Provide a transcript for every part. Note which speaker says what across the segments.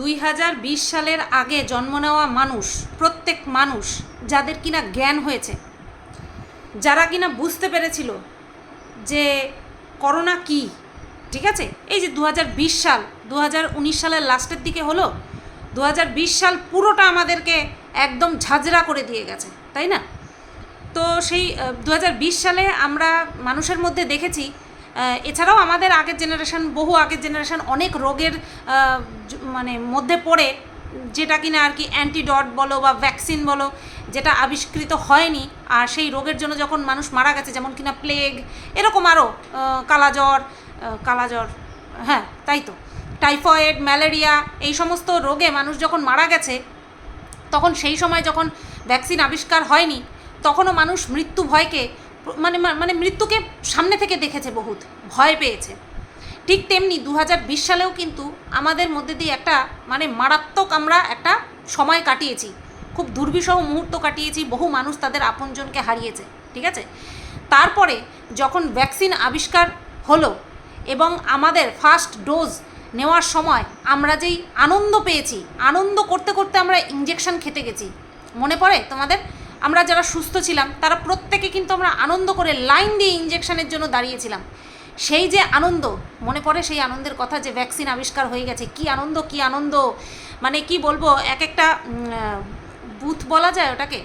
Speaker 1: দুই হাজার বিশ সালের আগে জন্ম নেওয়া মানুষ, প্রত্যেক মানুষ যাদের কিনা জ্ঞান হয়েছে, যারা কিনা বুঝতে পেরেছিল যে করোনা কি, ঠিক আছে? এই যে দু হাজার বিশ সাল দু হাজার উনিশ সালের লাস্টের দিকে হলো দু হাজার বিশ সাল পুরোটা আমাদেরকে একদম ঝাঁঝরা করে দিয়ে গেছে, তাই না? তো সেই দু হাজার বিশ সালে আমরা মানুষের মধ্যে দেখেছি এছাড়াও আমাদের আগের জেনারেশন বহু আগের জেনারেশন অনেক রোগের মানে মধ্যে পড়ে, যেটা কিনা আর কি অ্যান্টিডট বলো বা ভ্যাকসিন বলো, যেটা আবিষ্কৃত হয়নি, আর সেই রোগের জন্য যখন মানুষ মারা গেছে, যেমন কিনা প্লেগ এরকম আরও কালাজ্বর কালাজ্বর হ্যাঁ তাই তো টাইফয়েড ম্যালেরিয়া এই সমস্ত রোগে মানুষ যখন মারা গেছে, তখন সেই সময় যখন ভ্যাকসিন আবিষ্কার হয়নি, তখনও মানুষ মৃত্যু ভয়কে মানে মানে মৃত্যুকে সামনে থেকে দেখেছে বহুত, ভয় পেয়েছে। ঠিক তেমনি দু হাজার বিশ সালেও কিন্তু আমাদের মধ্যে দিয়ে একটা মানে মারাত্মক আমরা একটা সময় কাটিয়েছি। খুব দুর্বিষহ মুহূর্ত কাটিয়েছি, বহু মানুষ তাদের আপনজনকে হারিয়েছে, ঠিক আছে? তারপরে যখন ভ্যাকসিন আবিষ্কার হলো এবং আমাদের ফার্স্ট ডোজ নেওয়ার সময় আমরা যেই আনন্দ পেয়েছি, আনন্দ করতে করতে আমরা ইঞ্জেকশন খেতে গেছি। মনে পড়ে তোমাদের? আমরা যারা সুস্থ ছিলাম, তারা প্রত্যেকে কিন্তু আমরা আনন্দ করে লাইন দিয়ে ইঞ্জেকশনের জন্য দাঁড়িয়েছিলাম। সেই যে আনন্দ, মনে পড়ে সেই আনন্দের কথা যে ভ্যাকসিন আবিষ্কার হয়ে গেছে। কি আনন্দ কি আনন্দ? মানে কি বলব, এক একটা বুথ বলা যায় ওটাকে।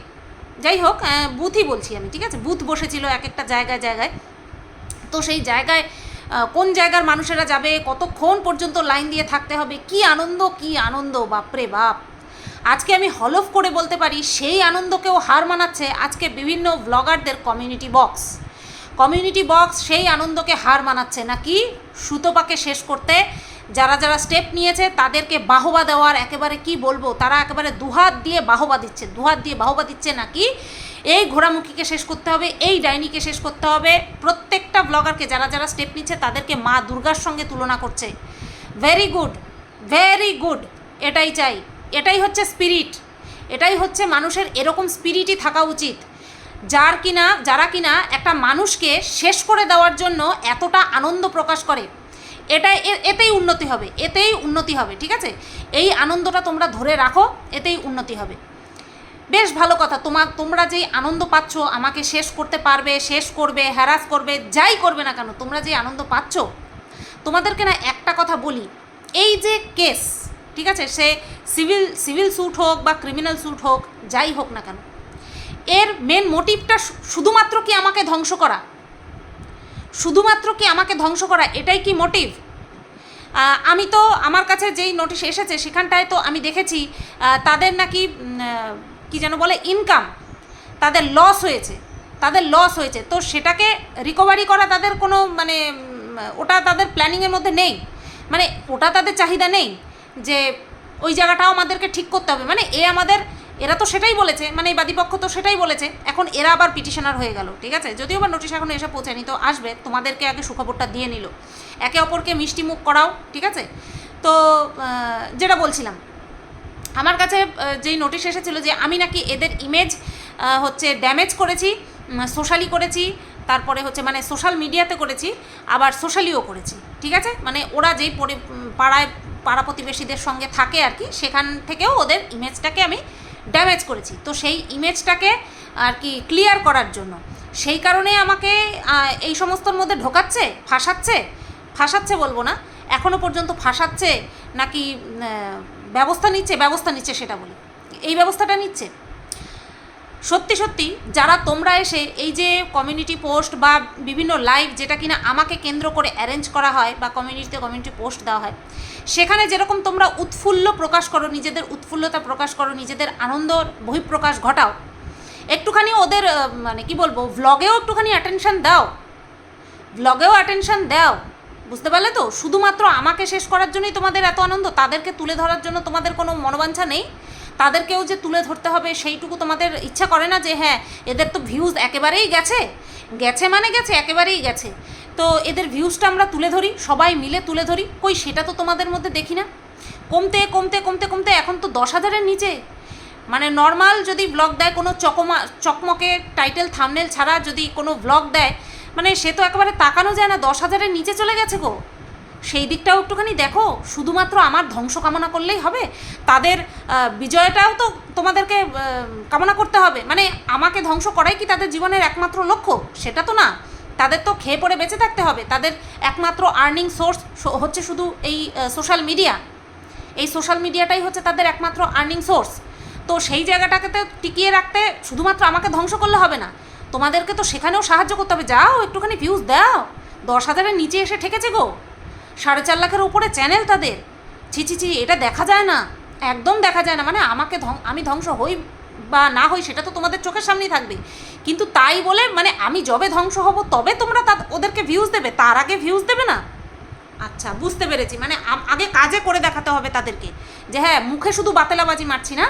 Speaker 1: যাই হোক বুথই বলছি আমি, ঠিক আছে? বুথ বসেছিল এক একটা জায়গায় জায়গায়। তো সেই জায়গায় কোন জায়গার মানুষেরা যাবে, কতক্ষণ পর্যন্ত লাইন দিয়ে থাকতে হবে, কি আনন্দ কি আনন্দ? বাপরে বাপ! আজকে আমি হলফ করে বলতে পারি, সেই আনন্দকেও হার মানাচ্ছে আজকে বিভিন্ন ব্লগারদের কমিউনিটি বক্স কমিউনিটি বক্স সেই আনন্দকে হার মানাচ্ছে নাকি সুতোপাকে শেষ করতে? যারা যারা স্টেপ নিয়েছে তাদেরকে বাহবা দেওয়ার একেবারে কি বলব? তারা একেবারে দুহাত দিয়ে বাহবা দিচ্ছে, দুহাত দিয়ে বাহবা দিচ্ছে নাকি? এই ঘোড়ামুখীকে শেষ করতে হবে, এই ডাইনিকে শেষ করতে হবে। প্রত্যেকটা ব্লগারকে যারা যারা স্টেপ নিচ্ছে তাদেরকে মা দুর্গার সঙ্গে তুলনা করছে। ভেরি গুড ভেরি গুড এটাই চাই। এটাই হচ্ছে স্পিরিট এটাই হচ্ছে মানুষের এরকম স্পিরিটই থাকা উচিত। যার কিনা, যারা কিনা একটা মানুষকে শেষ করে দেওয়ার জন্য এতটা আনন্দ প্রকাশ করে। এটাই এ- এতেই উন্নতি হবে, এতেই উন্নতি হবে, ঠিক আছে? এই আনন্দটা তোমরা ধরে রাখো, এতেই উন্নতি হবে। বেশ ভালো কথা তোমার তোমরা যেই আনন্দ পাচ্ছ, আমাকে শেষ করতে পারবে, শেষ করবে হ্যারাস করবে, যাই করবে না কেন, তোমরা যে আনন্দ পাচ্ছ, তোমাদেরকে না একটা কথা বলি, এই যে কেস ঠিক আছে? সে সিভিল সিভিল স্যুট হোক বা ক্রিমিনাল স্যুট হোক, যাই হোক না কেন, এর মেন মোটিভটা শুধুমাত্র কি আমাকে ধ্বংস করা? শুধুমাত্র কি আমাকে ধ্বংস করা? এটাই কি মোটিভ আমি তো আমার কাছে যেই নোটিশ এসেছে, সেখানটায় তো আমি দেখেছি তাদের নাকি কি যেন বলে ইনকাম তাদের লস হয়েছে, তাদের লস হয়েছে। তো সেটাকে রিকভারি করা তাদের কোনো মানে ওটা তাদের প্ল্যানিংয়ের মধ্যে নেই। মানে ওটা তাদের চাহিদা নেই। যে ওই জায়গাটাও আমাদেরকে ঠিক করতে হবে। মানে এ আমাদের, এরা তো সেটাই বলেছে মানে এই বাদীপক্ষ তো সেটাই বলেছে, এখন এরা আবার পিটিশনার হয়ে গেল, ঠিক আছে? যদিও বা নোটিশ এখনও এসে পৌঁছায়নি তো আসবে, তোমাদেরকে আগে সুখবরটা দিয়ে নিল। একে অপরকে মিষ্টি মুখ করাও, ঠিক আছে? তো যেটা বলছিলাম, আমার কাছে যেই নোটিশ এসেছিল যে আমি নাকি এদের ইমেজ হচ্ছে ড্যামেজ করেছি সোশ্যালি করেছি, তারপরে হচ্ছে মানে সোশ্যাল মিডিয়াতে করেছি, আবার সোশ্যালিও করেছি, ঠিক আছে? মানে ওরা যেই পাড়ায় পাড়া প্রতিবেশীদের সঙ্গে থাকে আর কি, সেখান থেকেও ওদের ইমেজটাকে আমি ড্যামেজ করেছি। তো সেই ইমেজটাকে আর কি ক্লিয়ার করার জন্য। সেই কারণে আমাকে এই সমস্তর মধ্যে ঢোকাচ্ছে, ফাঁসাচ্ছে? ফাঁসাচ্ছে বলব না। এখনও পর্যন্ত ফাঁসাচ্ছে, নাকি ব্যবস্থা নিচ্ছে ব্যবস্থা নিচ্ছে সেটা বলি। এই ব্যবস্থাটা নিচ্ছে? সত্যি সত্যি, যারা তোমরা এসে এই যে কমিউনিটি পোস্ট বা বিভিন্ন লাইভ যেটা কিনা আমাকে কেন্দ্র করে অ্যারেঞ্জ করা হয় বা কমিউনিটিতে কমিউনিটি পোস্ট দেওয়া হয়, সেখানে যেরকম তোমরা উৎফুল্ল প্রকাশ করো, নিজেদের উৎফুল্লতা প্রকাশ করো, নিজেদের আনন্দ বহিঃপ্রকাশ ঘটাও, একটুখানি ওদের মানে কি বলব ভ্লগেও একটুখানি অ্যাটেনশন দাও ব্লগেও অ্যাটেনশন দাও, বুঝতে পারলে তো? শুধুমাত্র আমাকে শেষ করার জন্যই তোমাদের এত আনন্দ, তাদেরকে তুলে ধরার জন্য তোমাদের কোনো মনোবাঞ্ছা নেই। তাদেরকেও যে তুলে ধরতে হবে, সেইটুকু তোমাদের ইচ্ছা করে না যে হ্যাঁ এদের তো ভিউজ একেবারেই গেছে। গেছে মানে গেছে, একেবারেই গেছে। তো এদের ভিউজটা আমরা তুলে ধরি, সবাই মিলে তুলে ধরি। কই, সেটা তো তোমাদের মধ্যে দেখি না। কমতে কমতে কমতে কমতে এখন তো দশ হাজারের নিচে। মানে নর্মাল যদি ব্লগ দেয় কোনো চকমা, চকমকে টাইটেল থামনেল ছাড়া যদি কোনো ব্লগ দেয় মানে সে তো একেবারে তাকানো যায় না, দশ হাজারের নিচে চলে গেছে গো। সেই দিকটাও একটুখানি দেখো। শুধুমাত্র আমার ধ্বংস কামনা করলেই হবে। তাদের বিজয়টাও তো তোমাদেরকে কামনা করতে হবে। মানে আমাকে ধ্বংস করাই কি তাদের জীবনের একমাত্র লক্ষ্য? সেটা তো না। তাদের তো খেয়ে পড়ে বেঁচে থাকতে হবে। তাদের একমাত্র আর্নিং সোর্স হচ্ছে শুধু এই সোশ্যাল মিডিয়া এই সোশ্যাল মিডিয়াটাই হচ্ছে তাদের একমাত্র আর্নিং সোর্স তো সেই জায়গাটাকে তো টিকিয়ে রাখতে শুধুমাত্র আমাকে ধ্বংস করলে হবে না। তোমাদেরকে তো সেখানেও সাহায্য করতে হবে। যাও, একটুখানি ভিউজ দাও। দশ হাজারের নিচে এসে ঠেকেছে গো। সাড়ে চার লাখের উপরে চ্যানেল তাদের। ছি ছি ছি, এটা দেখা যায় না। একদম দেখা যায় না। মানে আমাকে আমি ধ্বংস হই বা না হই সেটা তো তোমাদের চোখের সামনেই থাকবে। কিন্তু তাই বলে মানে আমি যবে ধ্বংস হব, তবে তোমরা তা ওদেরকে ভিউজ দেবে। তার আগে ভিউজ দেবে না? আচ্ছা বুঝতে পেরেছি। মানে আগে কাজে করে দেখাতে হবে তাদেরকে। যে হ্যাঁ মুখে শুধু বাতেলাবাজি মারছি না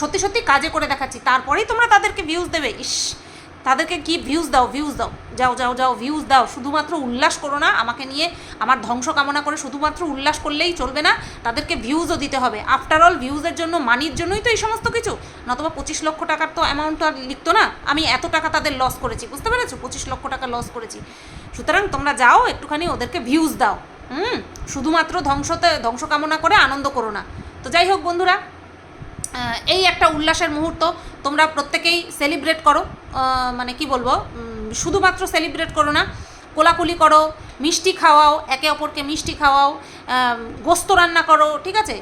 Speaker 1: সত্যি সত্যি কাজে করে দেখাচ্ছি। তারপরেই তোমরা তাদেরকে ভিউজ দেবে। ইস তাদেরকে কি ভিউজ দাও ভিউজ দাও। যাও যাও যাও ভিউজ দাও। শুধুমাত্র উল্লাস করো না, আমাকে নিয়ে আমার ধ্বংস কামনা করে শুধুমাত্র উল্লাস করলেই চলবে না, তাদেরকে ভিউজও দিতে হবে। আফটার অল ভিউজের জন্য মানির জন্যই তো এই সমস্ত কিছু। নতুবা পঁচিশ লক্ষ টাকার তো অ্যামাউন্ট আর লিখতো না। আমি এত টাকা তাদের লস করেছি, বুঝতে পেরেছ? পঁচিশ লক্ষ টাকা লস করেছি। সুতরাং তোমরা যাও, একটুখানি ওদেরকে ভিউজ দাও। হুম? শুধুমাত্র ধ্বংসতে, ধ্বংস কামনা করে আনন্দ করো না। তো যাই হোক বন্ধুরা এই একটা উল্লাসের মুহূর্ত তোমরা প্রত্যেকেই সেলিব্রেট করো। মানে কি বলব? শুধুমাত্র সেলিব্রেট করো না, কোলাকুলি করো, মিষ্টি খাওয়াও, একে অপরকে মিষ্টি খাওয়াও গোস্ত রান্না করো, ঠিক আছে?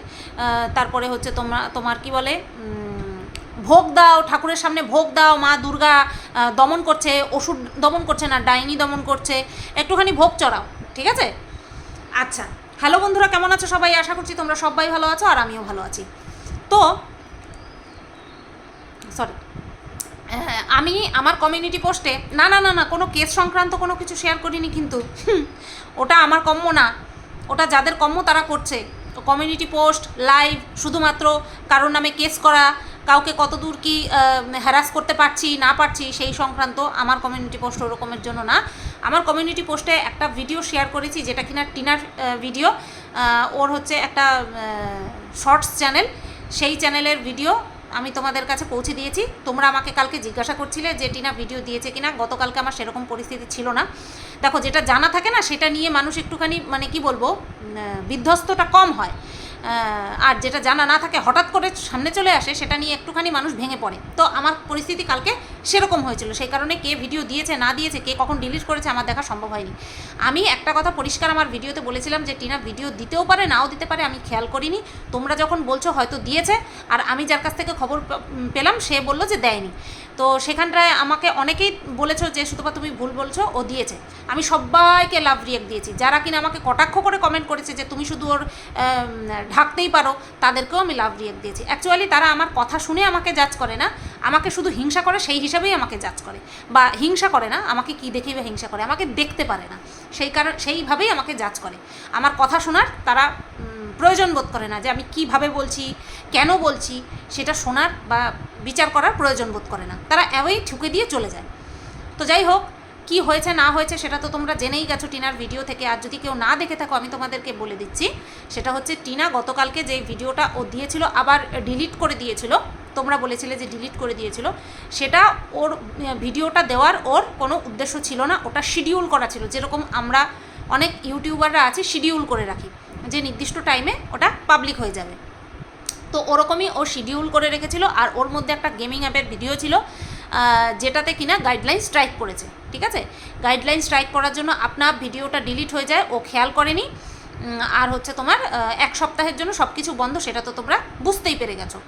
Speaker 1: তারপরে হচ্ছে তোমরা তোমার কি বলে? ভোগ দাও, ঠাকুরের সামনে ভোগ দাও, মা দুর্গা দমন করছে, ওষুধ দমন করছে না, ডাইনি দমন করছে, একটুখানি ভোগ চড়াও, ঠিক আছে? আচ্ছা হ্যালো বন্ধুরা, কেমন আছো সবাই? আশা করছি তোমরা সবাই ভালো আছো আর আমিও ভালো আছি। তো সরি আমি আমার কমিউনিটি পোস্টে না না না না, কোনো কেস সংক্রান্ত কোনো কিছু শেয়ার করিনি কিন্তু। ওটা আমার কম্য না। ওটা যাদের কম্য তারা করছে। কমিউনিটি পোস্ট লাইভ শুধুমাত্র কারোর নামে কেস করা, কাউকে কতদূর কি হ্যারাস করতে পারছি, না পারছি, সেই সংক্রান্ত আমার কমিউনিটি পোস্ট ওরকমের জন্য না। আমার কমিউনিটি পোস্টে একটা ভিডিও শেয়ার করেছি যেটা কিনা টিনার ভিডিও ওর হচ্ছে একটা শর্টস চ্যানেল সেই চ্যানেলের ভিডিও আমি তোমাদের কাছে পৌঁছে দিয়েছি। তোমরা আমাকে কালকে জিজ্ঞাসা করছিলে যে, টিনা ভিডিও দিয়েছে কিনা? গতকালকে আমার সেরকম পরিস্থিতি ছিল না। দেখো, যেটা জানা থাকে না, সেটা নিয়ে মানুষ একটুখানি মানে কি বলব বিধ্বস্তটা কম হয়। আর যেটা জানা না থাকে হঠাৎ করে সামনে চলে আসে, সেটা নিয়ে একটুখানি মানুষ ভেঙে পড়ে। তো আমার পরিস্থিতি কালকে সেরকম হয়েছিল। সেই কারণে কে ভিডিও দিয়েছে, না দিয়েছে, কে কখন ডিলিট করেছে, আমার দেখা সম্ভব হয়নি। আমি একটা কথা পরিষ্কার আমার ভিডিওতে বলেছিলাম যে, টিনা ভিডিও দিতেও পারে, নাও দিতে পারে, আমি খেয়াল করিনি। তোমরা যখন বলছো হয়তো দিয়েছে, আর আমি যার কাছ থেকে খবর পেলাম, সে বলল যে দেয়নি। তো সেখানটায় আমাকে অনেকেই বলেছ যে, সুতপা তুমি ভুল বলছো, ও দিয়েছে। আমি সবাইকে লাভ রিয়েক্ট দিয়েছি। যারা কিনা আমাকে কটাক্ষ করে কমেন্ট করেছে যে, তুমি শুধু ওর ঢাকতেই পারো, তাদেরকেও আমি লাভ রিয়েক্ট দিয়েছি। অ্যাকচুয়ালি তারা আমার কথা শুনে আমাকে জাজ করে না। আমাকে শুধু হিংসা করে, সেই হিসাবেই আমাকে জাজ করে। বা হিংসা করে না, আমাকে কি দেখেই বা হিংসা করে, আমাকে দেখতে পারে না। সেই কারণ, সেইভাবেই আমাকে জাজ করে। আমার কথা শোনার তারা প্রয়োজন বোধ করে না যে, আমি কীভাবে বলছি, কেন বলছি, সেটা শোনার বা বিচার করার প্রয়োজন বোধ করে না। তারা অ্যাওয়েই ঠুকে দিয়ে চলে যায়। তো যাই হোক, কি হয়েছে না হয়েছে সেটা তো তোমরা জেনেই গেছো টিনার ভিডিও থেকে। আর যদি কেউ না দেখে থাকো, আমি তোমাদেরকে বলে দিচ্ছি, সেটা হচ্ছে টিনা গতকালকে যে ভিডিওটা ও দিয়েছিল, আবার ডিলিট করে দিয়েছিল, তোমরা বলেছিলে যে ডিলিট করে দিয়েছিল, সেটা ওর ভিডিওটা দেওয়ার ওর কোনো উদ্দেশ্য ছিল না। ওটা শিডিউল করা ছিল, যেরকম আমরা অনেক ইউটিউবাররা আছি শিডিউল করে রাখি। যে নির্দিষ্ট টাইমে ওটা পাবলিক হয়ে যাবে। তো ওরকমই ও শিডিউল করে রেখেছিল আর ওর মধ্যে একটা গেমিং অ্যাপের ভিডিও ছিল যেটাতে কিনা গাইডলাইন স্ট্রাইক করেছে, ঠিক আছে? গাইডলাইন স্ট্রাইক করার জন্য আপনার ভিডিওটা ডিলিট হয়ে যায়, ও খেয়াল করেনি আর হচ্ছে তোমার এক সপ্তাহের জন্য সব কিছু বন্ধ, সেটা তো তোমরা বুঝতেই পেরে গেছো।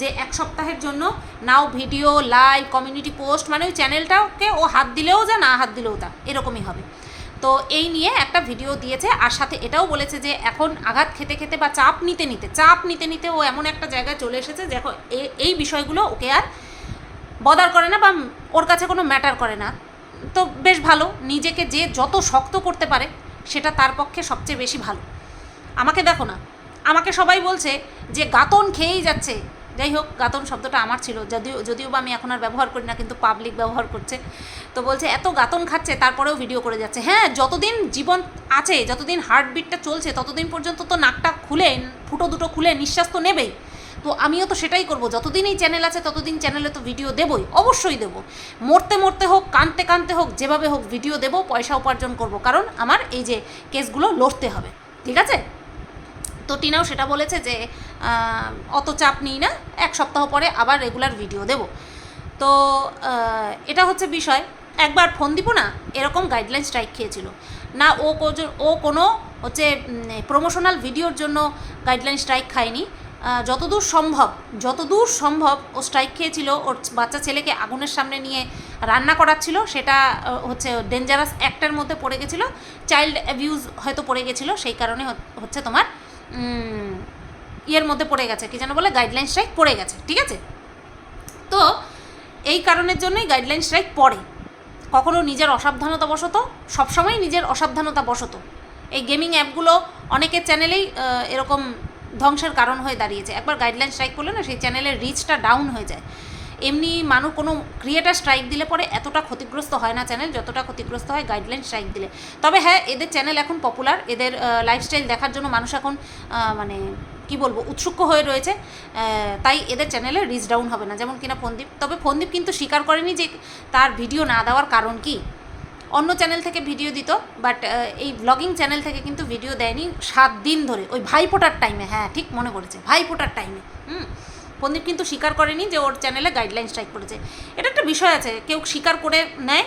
Speaker 1: যে এক সপ্তাহের জন্য now video live community post মানে ওই চ্যানেলটাকে ও হাত দিলেও যা, না হাত দিলেও তা, এরকমই হবে। তো এই নিয়ে একটা ভিডিও দিয়েছে, আর সাথে এটাও বলেছে যে এখন আঘাত খেতে খেতে বা চাপ নিতে নিতে, চাপ নিতে নিতে ও এমন একটা জায়গায় চলে এসেছে, দেখো এই বিষয়গুলো ওকে আর বদার করে না বা ওর কাছে কোনো ম্যাটার করে না। তো বেশ ভালো, নিজেকে যে যত শক্ত করতে পারে সেটা তার পক্ষে সবচেয়ে বেশি ভালো। আমাকে দেখো না, আমাকে সবাই বলছে যে গাতন খেয়েই যাচ্ছে যাই হোক গাতন শব্দটা আমার ছিল, যদিও যদিও বা আমি এখন আর ব্যবহার করি না, কিন্তু পাবলিক ব্যবহার করছে। তো বলছে, এত গাতন খাচ্ছে, তারপরেও ভিডিও করে যাচ্ছে। হ্যাঁ যতদিন জীবন আছে, যতদিন হার্টবিটটা চলছে, ততদিন পর্যন্ত তো নাকটা খুলে, ফুটো দুটো খুলে নিঃশ্বাস তো নেবেই। তো আমিও তো সেটাই করব, যতদিন এই চ্যানেল আছে, ততদিন চ্যানেলে তো ভিডিও দেবই, অবশ্যই দেবো। মরতে মরতে হোক, কানতে কানতে হোক, যেভাবে হোক ভিডিও দেবো, পয়সা উপার্জন করব, কারণ আমার এই যে কেসগুলো লড়তে হবে, ঠিক আছে? তো টিনাও সেটা বলেছে যে অত চাপ নিই না এক সপ্তাহ পরে আবার রেগুলার ভিডিও দেব। তো এটা হচ্ছে বিষয়। একবার ফোন দিব না, এরকম গাইডলাইন স্ট্রাইক খেয়েছিল। না, ও ও কোনো হচ্ছে প্রমোশনাল ভিডিওর জন্য গাইডলাইন স্ট্রাইক খায়নি। যতদূর সম্ভব যতদূর সম্ভব ও স্ট্রাইক খেয়েছিল। ওর বাচ্চা ছেলেকে আগুনের সামনে নিয়ে রান্না করাচ্ছিল। সেটা হচ্ছে ডেঞ্জারাস অ্যাক্টের মধ্যে পড়ে গেছিল। চাইল্ড অ্যাবিউজ হয়তো পড়ে গেছিল। সেই কারণে হচ্ছে তোমার ইয়ের মধ্যে পড়ে গেছে, কি যেন বলে গাইডলাইন স্ট্রাইক পড়ে গেছে, ঠিক আছে? তো এই কারণের জন্যই গাইডলাইন স্ট্রাইক পড়ে। কখনো নিজের অসাবধানতা বশত সবসময় নিজের অসাবধানতা বশত। এই গেমিং অ্যাপগুলো অনেকের চ্যানেলেই এরকম ধ্বংসের কারণ হয়ে দাঁড়িয়েছে। একবার গাইডলাইন স্ট্রাইক করলে না, সেই চ্যানেলের রিচটা ডাউন হয়ে যায়। এমনি মানুষ কোনো ক্রিয়েটার স্ট্রাইক দিলে পরে এতটা ক্ষতিগ্রস্ত হয় না চ্যানেল যতটা ক্ষতিগ্রস্ত হয় গাইডলাইন স্ট্রাইক দিলে। তবে হ্যাঁ এদের চ্যানেল এখন পপুলার এদের লাইফস্টাইল দেখার জন্য মানুষ এখন মানে কি বলব, উৎসুক হয়ে রয়েছে। তাই এদের চ্যানেলে রিচ ডাউন হবে না। যেমন কিনা ফন্দীপ তবে ফন্দীপ কিন্তু স্বীকার করেনি যে তার ভিডিও না দেওয়ার কারণ কি? অন্য চ্যানেল থেকে ভিডিও দিত বাট এই ব্লগিং চ্যানেল থেকে কিন্তু ভিডিও দেয়নি সাত দিন ধরে। ওই ভাইফোঁটার টাইমে হ্যাঁ ঠিক মনে পড়েছে, ভাইফোঁটার টাইমে হুম? পন্দীপ কিন্তু স্বীকার করেনি যে ওর চ্যানেলে গাইডলাইন স্ট্রাইক করেছে। এটা একটা বিষয় আছে, কেউ স্বীকার করে নেয়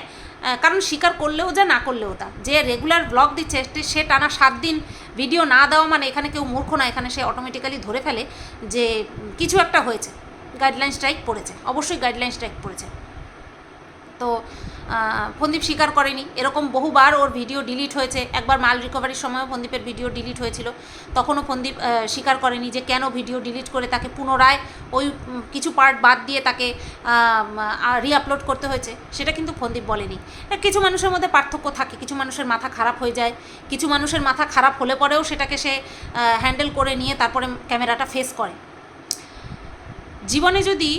Speaker 1: কারণ স্বীকার করলেও যা, না করলেও তা। যে রেগুলার ব্লগ দিচ্ছে, সে- টানা সাত দিন ভিডিও না দেওয়া মানে এখানে কেউ মূর্খ না এখানে সে অটোমেটিক্যালি ধরে ফেলে যে কিছু একটা হয়েছে। গাইডলাইন স্ট্রাইক পড়েছে। অবশ্যই গাইডলাইন স্ট্রাইক পড়েছে। তো ফন্দীপ স্বীকার করেনি। এরকম বহুবার ওর ভিডিও ডিলিট হয়েছে। একবার মাল রিকভারির সময়ও ফন্দীপের ভিডিও ডিলিট হয়েছিল। তখনও ফন্দীপ স্বীকার করেনি যে কেন ভিডিও ডিলিট করে তাকে পুনরায় ওই কিছু পার্ট বাদ দিয়ে তাকে রিআপলোড করতে হয়েছে। সেটা কিন্তু ফন্দীপ বলেনি। কিছু মানুষের মধ্যে পার্থক্য থাকে। কিছু মানুষের মাথা খারাপ হয়ে যায়। কিছু মানুষের মাথা খারাপ হলে পরেও সেটাকে সে হ্যান্ডেল করে নিয়ে তারপরে ক্যামেরাটা ফেস করে। জীবনে যদি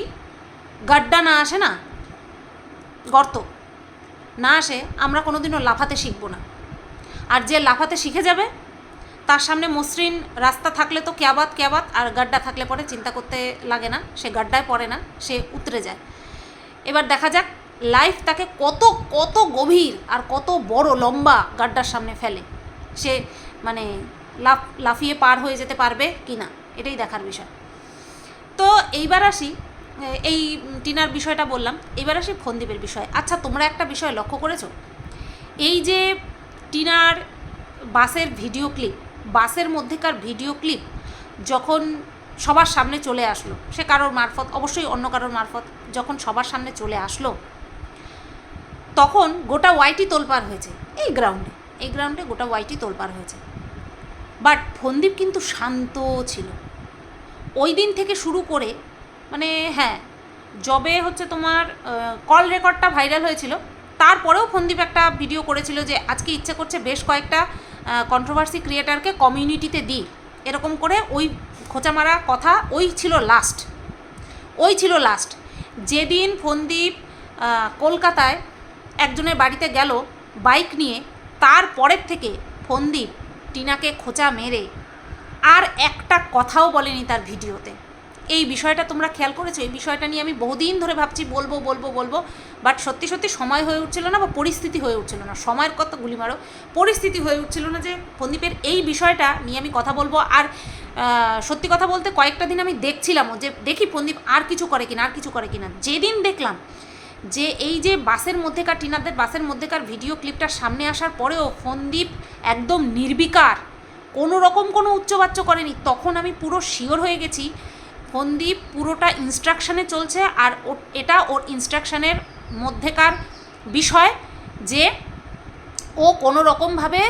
Speaker 1: গাড্ডা না আসে না, গর্ত। না আসে, আমরা কোনোদিনও লাফাতে শিখব না। আর যে লাফাতে শিখে যাবে, তার সামনে মসৃণ রাস্তা থাকলে তো ক্যাবাত ক্যাবাত, আর গাড্ডা থাকলে পরে চিন্তা করতে লাগে না, সে গাড্ডায় পড়ে না, সে উতরে যায়। এবার দেখা যাক লাইফ তাকে কত কত গভীর আর কত বড় লম্বা গাড্ডার সামনে ফেলে। সে মানে লাফ, লাফিয়ে পার হয়ে যেতে পারবে কি না এটাই দেখার বিষয়। তো এইবার আসি এই টিনার বিষয়টা বললাম। এবার আসি ফন্দীপের বিষয়। আচ্ছা তোমরা একটা বিষয় লক্ষ্য করেছ? এই যে টিনার বাসের ভিডিও ক্লিপ, বাসের মধ্যেকার ভিডিও ক্লিপ যখন সবার সামনে চলে আসলো, সে কারোর মারফত, অবশ্যই অন্য কারোর মারফত, যখন সবার সামনে চলে আসলো, তখন গোটা ওয়াইটি তোলপার হয়েছে। এই গ্রাউন্ডে এই গ্রাউন্ডে গোটা ওয়াইটি তোলপার হয়েছে। বাট ফন্দীপ কিন্তু শান্ত ছিল। ওই দিন থেকে শুরু করে মানে হ্যাঁ জবে হচ্ছে তোমার কল রেকর্ডটা ভাইরাল হয়েছিল, তারপরেও ফন্দীপ একটা ভিডিও করেছিল যে আজকে ইচ্ছে করছে বেশ কয়েকটা কন্ট্রোভার্সি ক্রিয়েটারকে কমিউনিটিতে দিই। এরকম করে ওই খোঁচা মারা কথা, ওই ছিল লাস্ট ওই ছিল লাস্ট যেদিন ফন্দীপ কলকাতায় একজনের বাড়িতে গেল বাইক নিয়ে তারপরের থেকে ফন্দীপ টিনাকে খোঁচা মেরে, আর একটা কথাও বলেনি তার ভিডিওতে এই বিষয়টা তোমরা খেয়াল করেছ? এই বিষয়টা নিয়ে আমি বহুদিন ধরে ভাবছি, বলব বলব বলব বাট সত্যি সত্যি সময় হয়ে উঠছিল না বা পরিস্থিতি হয়ে উঠছিল না। সময়ের কত গুলি মারো। পরিস্থিতি হয়ে উঠছিল না যে ফন্দীপের এই বিষয়টা নিয়ে আমি কথা বলব। আর সত্যি কথা বলতে কয়েকটা দিন আমি দেখছিলামও যে দেখি ফন্দীপ আর কিছু করে কিনা, আর কিছু করে কিনা। যেদিন দেখলাম যে এই যে বাসের মধ্যেকার, টিনাদের বাসের মধ্যেকার ভিডিও ক্লিপটা সামনে আসার পরেও ফন্দীপ একদম নির্বিকার, কোনো রকম কোনো উচ্চবাচ্য করেনি, তখন আমি পুরো শিওর হয়ে গেছি ফন্দীপ পুরোটা ইনস্ট্রাকশানে চলছে আর এটা ওর ইনস্ট্রাকশানের মধ্যেকার বিষয় যে ও কোনো রকমভাবে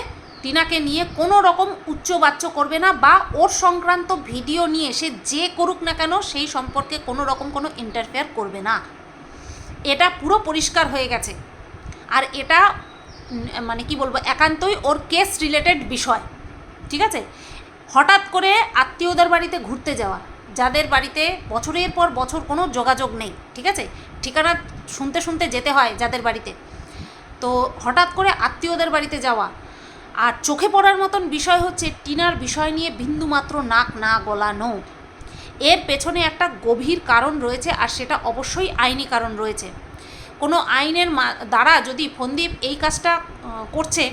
Speaker 1: টিনাকে নিয়ে কোনো রকম উচ্চবাচ্য করবে না বা ওর সংক্রান্ত ভিডিও নিয়ে সে যে করুক না কেন সেই সম্পর্কে কোনো রকম কোনো ইন্টারফেয়ার করবে না। এটা পুরো পরিষ্কার হয়ে গেছে। আর এটা মানে কি বলব, একান্তই ওর কেস রিলেটেড বিষয়। ঠিক আছে? হঠাৎ করে আত্মীয়দের বাড়িতে ঘুরতে যাওয়া। যাদের বাড়িতে বছরের পর বছর কোনো যোগাযোগ নেই, ঠিক আছে? ঠিকানা শুনতে শুনতে যেতে হয় যাদের বাড়িতে। তো হঠাৎ করে আত্মীয়দের বাড়িতে যাওয়া। আর চোখে পড়ার মতন বিষয় হচ্ছে টিনার বিষয় নিয়ে বিন্দুমাত্র নাক না গলানো। এর পেছনে একটা গভীর কারণ রয়েছে আর সেটা অবশ্যই আইনি কারণ রয়েছে। কোনো আইনের দ্বারা যদি ফন্দীপ এই কাজটা করছে,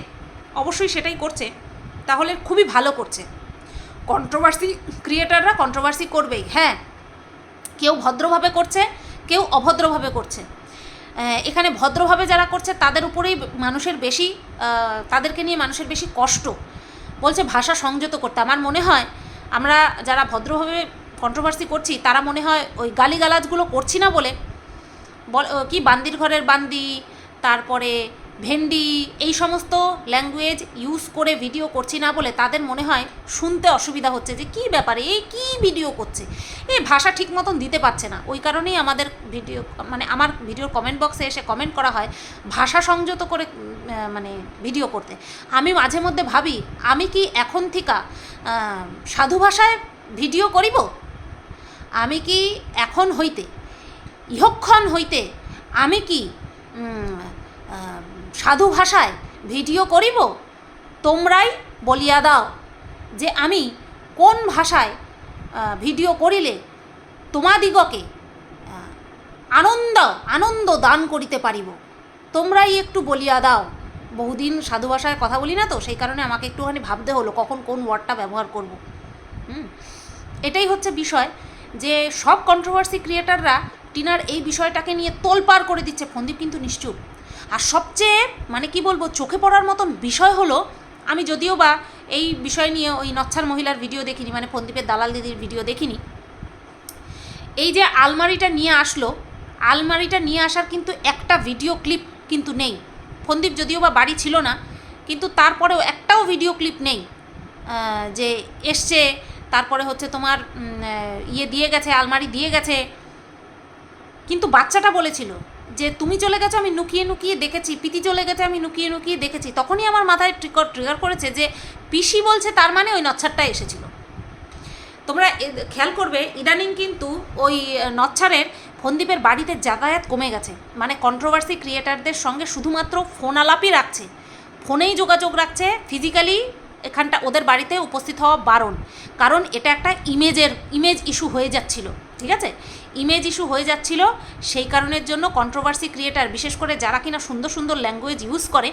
Speaker 1: অবশ্যই সেটাই করছে। তাহলে খুবই ভালো করছে। কন্ট্রোভার্সি ক্রিয়েটাররা কন্ট্রোভার্সি করবেই। হ্যাঁ কেউ ভদ্রভাবে করছে, কেউ অভদ্রভাবে করছে। এখানে ভদ্রভাবে যারা করছে, তাদের উপরেই মানুষের বেশি তাদেরকে নিয়ে মানুষের বেশি কষ্ট। বলছে ভাষা সংযত করতে। আমার মনে হয় আমরা যারা ভদ্রভাবে কন্ট্রোভার্সি করছি, তারা মনে হয় ওই গালিগালাজগুলো করছি না বলে, কি বান্দির ঘরের বান্দি, তারপরে ভেন্ডি, এই সমস্ত ল্যাঙ্গুয়েজ ইউজ করে ভিডিও করছি না বলে তাদের মনে হয় শুনতে অসুবিধা হচ্ছে যে কি ব্যাপারে এই কি ভিডিও করছে? এই ভাষা ঠিক মতন দিতে পারছে না। ওই কারণেই আমাদের ভিডিও মানে আমার ভিডিওর কমেন্ট বক্সে এসে কমেন্ট করা হয় ভাষা সংযত করে মানে ভিডিও করতে। আমি মাঝে মধ্যে ভাবি, আমি কি এখন থেকে সাধু ভাষায় ভিডিও করিব? আমি কি এখন হইতে, ইহক্ষণ হইতে, আমি কি সাধু ভাষায় ভিডিও করিব? তোমরাই বলিয়া দাও যে আমি কোন ভাষায় ভিডিও করিলে তোমাদিগকে আনন্দ আনন্দ দান করিতে পারিব। তোমরাই একটু বলিয়া দাও। বহুদিন সাধু ভাষায় কথা বলি না তো, সেই কারণে আমাকে একটুখানি ভাবতে হলো কখন কোন ওয়ার্ডটা ব্যবহার করব। হুম, এটাই হচ্ছে বিষয় যে সব কন্ট্রোভার্সি ক্রিয়েটাররা টিনার এই বিষয়টাকে নিয়ে তোলপাড় করে দিচ্ছে। ফন্দীপ কিন্তু নিশ্চুপ। আর সবচেয়ে মানে কি বলব, চোখে পড়ার মতন বিষয় হলো, আমি যদিও বা এই বিষয় নিয়ে ওই নচ্ছার মহিলার ভিডিও দেখিনি মানে ফন্দীপের দালাল দিদির ভিডিও দেখিনি, এই যে আলমারিটা নিয়ে আসলো, আলমারিটা নিয়ে আসার কিন্তু একটা ভিডিও ক্লিপ কিন্তু নেই। ফন্দীপ যদিও বা বাড়ি ছিল না, কিন্তু তারপরেও একটাও ভিডিও ক্লিপ নেই যে এসছে, তারপরে হচ্ছে তোমার ইয়ে দিয়ে গেছে, আলমারি দিয়ে গেছে, কিন্তু বাচ্চাটা বলেছিল যে তুমি চলে গেছো, আমি লুকিয়ে নুকিয়ে দেখেছি পিতি চলে গেছে, আমি লুকিয়ে নুকিয়ে দেখেছি। তখনই আমার মাথায় ট্রিকর ট্রিগার করেছে যে পিসি বলছে তার মানে ওই নচ্ছারটা এসেছিল। তোমরা খেয়াল করবে, ইদানিং কিন্তু ওই নচ্ছারের ফন্দীপের বাড়িতে যাতায়াত কমে গেছে। মানে কন্ট্রোভার্সি ক্রিয়েটারদের সঙ্গে শুধুমাত্র ফোন আলাপই রাখছে। ফোনেই যোগাযোগ রাখছে ফিজিক্যালি এখানটা ওদের বাড়িতে উপস্থিত হওয়া বারণ। কারণ এটা একটা ইমেজের ইমেজ ইস্যু হয়ে যাচ্ছিল। ঠিক আছে? ইমেজ ইস্যু হয়ে যাচ্ছিল, সেই কারণের জন্য কন্ট্রোভার্সি ক্রিয়েটার বিশেষ করে যারা কিনা সুন্দর সুন্দর ল্যাঙ্গুয়েজ ইউজ করে,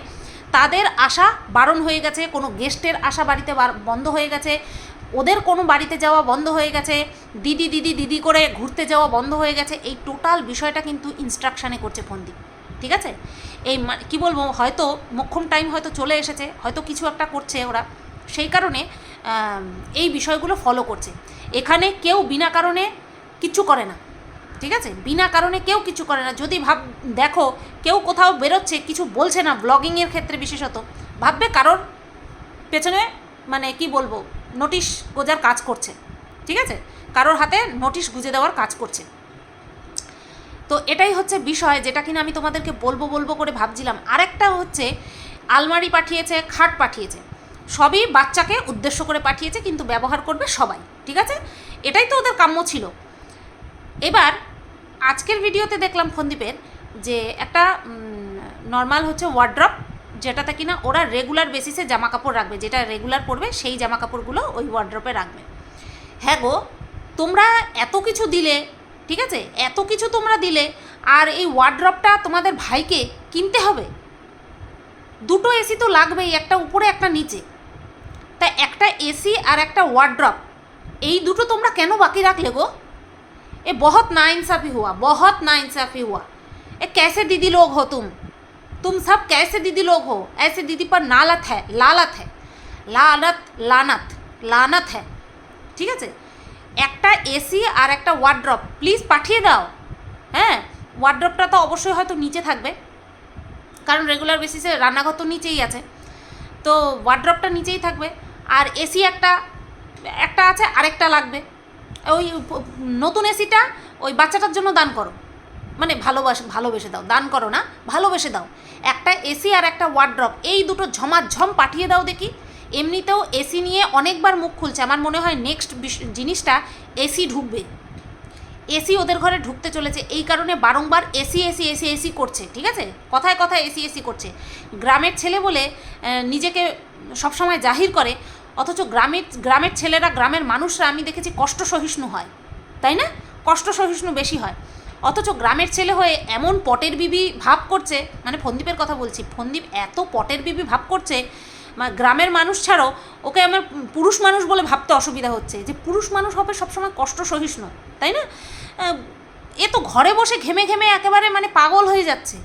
Speaker 1: তাদের আশা বারণ হয়ে গেছে, কোনো গেস্টের আশা বাড়িতে বন্ধ হয়ে গেছে, ওদের কোনো বাড়িতে যাওয়া বন্ধ হয়ে গেছে, দিদি দিদি দিদি করে ঘুরতে যাওয়া বন্ধ হয়ে গেছে, এই টোটাল বিষয়টা কিন্তু ইনস্ট্রাকশানে করছে ফন্দি, ঠিক আছে? এই কি বলব, হয়তো মোক্ষম টাইম হয়তো চলে এসেছে, হয়তো কিছু একটা করছে ওরা, সেই কারণে এই বিষয়গুলো ফলো করছে। এখানে কেউ বিনা কারণে কিচ্ছু করে না। ঠিক আছে? বিনা কারণে কেউ কিছু করে না। যদি ভাব, দেখো, কেউ কোথাও বেরোচ্ছে, কিছু বলছে না ব্লগিংয়ের ক্ষেত্রে বিশেষত, ভাববে কারোর পেছনে মানে কি বলব নোটিশ গোজার কাজ করছে। ঠিক আছে? কারোর হাতে নোটিশ গুজে দেওয়ার কাজ করছে। তো এটাই হচ্ছে বিষয় যেটা কিনা আমি তোমাদেরকে বলব বলব করে ভাবছিলাম। আরেকটা হচ্ছে, আলমারি পাঠিয়েছে, খাট পাঠিয়েছে। সবই বাচ্চাকে উদ্দেশ্য করে পাঠিয়েছে, কিন্তু ব্যবহার করবে সবাই। ঠিক আছে? এটাই তো ওদের কাম্য ছিল। এবার আজকের ভিডিওতে দেখলাম ফন্দীপের যে একটা নর্মাল হচ্ছে ওয়ার্ড্রপ যেটাতে কিনা ওরা রেগুলার বেসিসে জামা কাপড় রাখবে। যেটা রেগুলার পরবে, সেই জামা কাপড়গুলো ওই ওয়ার্ড্রপে রাখবে। হ্যাঁ গো, তোমরা এত কিছু দিলে, ঠিক আছে? এত কিছু তোমরা দিলে, আর এই ওয়ার্ড্রপটা তোমাদের ভাইকে কিনতে হবে। দুটো এসি তো লাগবেই, একটা উপরে, একটা নিচে। তা একটা এসি আর একটা ওয়ার্ড্রপ এই দুটো তোমরা কেন বাকি রাখলে গো? ये बहुत नाइंसाफ़ी हुआ बहुत नाइंसाफ़ी हुआ ये कैसे दीदी लोग हो तुम तुम सब कैसे दीदी लोग हो ऐसे दीदी पर नालत है लालत है লালত লানাত লানাত হ্যাঁ ঠিক আছে একটা এসি আর একটা ওয়ার্ড্রপ প্লিজ পাঠিয়ে দাও হ্যাঁ ওয়ার্ড্রপটা তো অবশ্যই হয়তো নিচে থাকবে কারণ রেগুলার বেসিসে রান্নাঘর তো নিচেই আছে তো ওয়ার্ড্রপটা নিচেই থাকবে আর এসি একটা একটা আছে আরেকটা লাগবে ওই নতুন এসিটা ওই বাচ্চাটার জন্য দান করো। মানে ভালোবাসে, ভালোবেসে দাও। দান করো না, ভালোবেসে দাও। একটা এসি আর একটা ওয়ার্ড্রপ এই দুটো ঝমাঝম পাঠিয়ে দাও দেখি। এমনিতেও এসি নিয়ে অনেকবার মুখ খুলছে। আমার মনে হয় নেক্সট জিনিসটা এসি ঢুকবে। এসি ওদের ঘরে ঢুকতে চলেছে। এই কারণে বারংবার এসি এসি এসি এসি করছে, ঠিক আছে? কথায় কথায় এসি এসি করছে। গ্রামের ছেলে বলে নিজেকে সবসময় জাহির করে অথচ গ্রামের গ্রামের ছেলেরা, গ্রামের মানুষরা আমি দেখেছি কষ্ট সহিষ্ণু হয়, তাই না? কষ্ট সহিষ্ণু বেশি হয়। অথচ গ্রামের ছেলে হয়ে এমন পটের বিবি ভাব করছে মানে ফন্দীপের কথা বলছি, ফন্দীপ এত পটের বিবি ভাব করছে গ্রামের মানুষ ছাড়াও ওকে আমার পুরুষ মানুষ বলে ভাবতে অসুবিধা হচ্ছে, যে পুরুষ মানুষ হবে সবসময় কষ্ট সহিষ্ণু, তাই না? এ তো ঘরে বসে ঘেমে ঘেমে একেবারে মানে পাগল হয়ে যাচ্ছে।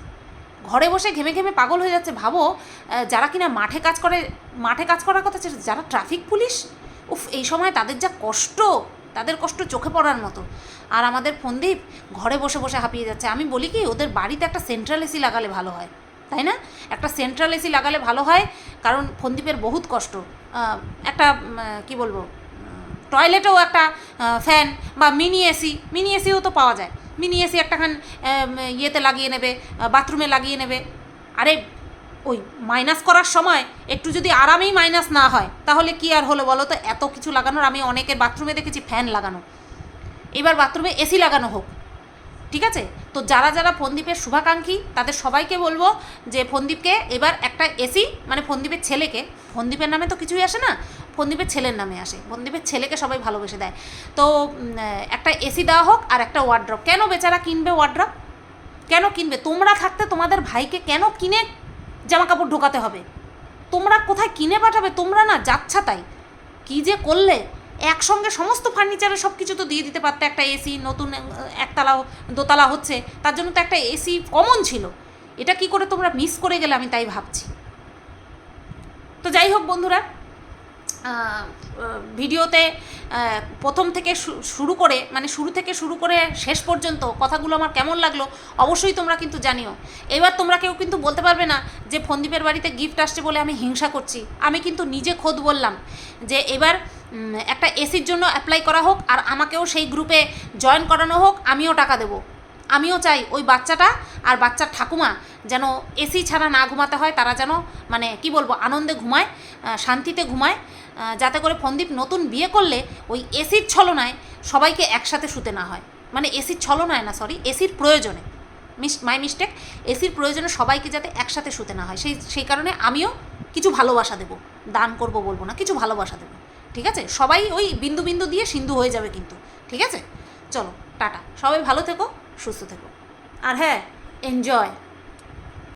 Speaker 1: ঘরে বসে ঘেমে ঘেমে পাগল হয়ে যাচ্ছে ভাবো যারা কিনা মাঠে কাজ করে মাঠে কাজ করার কথা ছিল, যারা ট্রাফিক পুলিশ? উফ এই সময় তাদের যা কষ্ট তাদের কষ্ট চোখে পড়ার মতো। আর আমাদের ফন্দীপ ঘরে বসে বসে হাঁপিয়ে যাচ্ছে। আমি বলি কি ওদের বাড়িতে একটা সেন্ট্রাল এসি লাগালে ভালো হয় তাই না? একটা সেন্ট্রাল এসি লাগালে ভালো হয় কারণ ফন্দীপের বহুত কষ্ট। একটা কি বলব টয়লেটেও একটা ফ্যান বা মিনি এসি মিনি এসিও তো পাওয়া যায়। মিনি এসি একটাখান ইয়েতে লাগিয়ে নেবে বাথরুমে লাগিয়ে নেবে। আরে, ওই মাইনাস করার সময় একটু যদি আরামেই মাইনাস না হয়, তাহলে কি আর হলো বলো তো? এত কিছু লাগানোর আমি অনেকের বাথরুমে দেখেছি ফ্যান লাগানো। এবার বাথরুমে এসি লাগানো হোক, ঠিক আছে? তো যারা যারা ফন্দীপের শুভাকাঙ্ক্ষী, তাদের সবাইকে বলব যে ফন্দীপকে এবার একটা এসি মানে ফন্দীপের ছেলেকে ফন্দীপের নামে তো কিছুই আসে না ফন্দীপের ছেলের নামে আসে। ফন্দীপের ছেলেকে সবাই ভালোবেসে দেয়। তো একটা এসি দেওয়া হোক আর একটা ওয়ার্ড্রপ কেন বেচারা কিনবে ওয়ার্ড্রপ কেন কিনবে? তোমরা থাকতে তোমাদের ভাইকে কেন কিনে জামা কাপড় ঢোকাতে হবে? তোমরা কোথায় কিনে পাঠাবে? তোমরা না যাচ্ছা তাই। কী যে করলে? একসঙ্গে সমস্ত ফার্নিচারে সব কিছু তো দিয়ে দিতে পারতে। একটা এসি, নতুন একতলা, দোতলা হচ্ছে। তার জন্য তো একটা এসি কমন ছিল। এটা কি করে তোমরা মিস করে গেলে? আমি তাই ভাবছি। তো যাই হোক বন্ধুরা ভিডিওতে প্রথম থেকে শুরু করে মানে শুরু থেকে শুরু করে শেষ পর্যন্ত কথাগুলো আমার কেমন লাগল অবশ্যই তোমরা কিন্তু জানিও। এবার তোমরা কেউ কিন্তু বলতে পারবে না যে ফন্দীপের বাড়িতে গিফট আসছে বলে আমি হিংসা করছি। আমি কিন্তু নিজে খোদ বললাম যে এবার একটা এসির জন্য অ্যাপ্লাই করা হোক আর আমাকেও সেই গ্রুপে জয়েন করানো হোক, আমিও টাকা দেবো। আমিও চাই ওই বাচ্চাটা আর বাচ্চার ঠাকুমা যেন এসি ছাড়া না ঘুমাতে হয়, তারা যেন মানে কি বলব, আনন্দে ঘুমায় শান্তিতে ঘুমায়। যাতে করে ফন্দীপ নতুন বিয়ে করলে ওই এসির ছলনায় সবাইকে একসাথে শুতে না হয়। মানে এসির ছলনায় না সরি এসির প্রয়োজনে। মিস মাই মিস্টেক এসির প্রয়োজনে সবাইকে যাতে একসাথে শুতে না হয়। সেই সেই কারণে আমিও কিছু ভালোবাসা দেবো। দান করব বলব না, কিছু ভালোবাসা দেবো। ঠিক আছে? সবাই ওই বিন্দু বিন্দু দিয়ে সিন্ধু হয়ে যাবে কিন্তু। ঠিক আছে? চলো, টাটা। সবাই ভালো থেকো, সুস্থ থেকো। আর হ্যাঁ এনজয়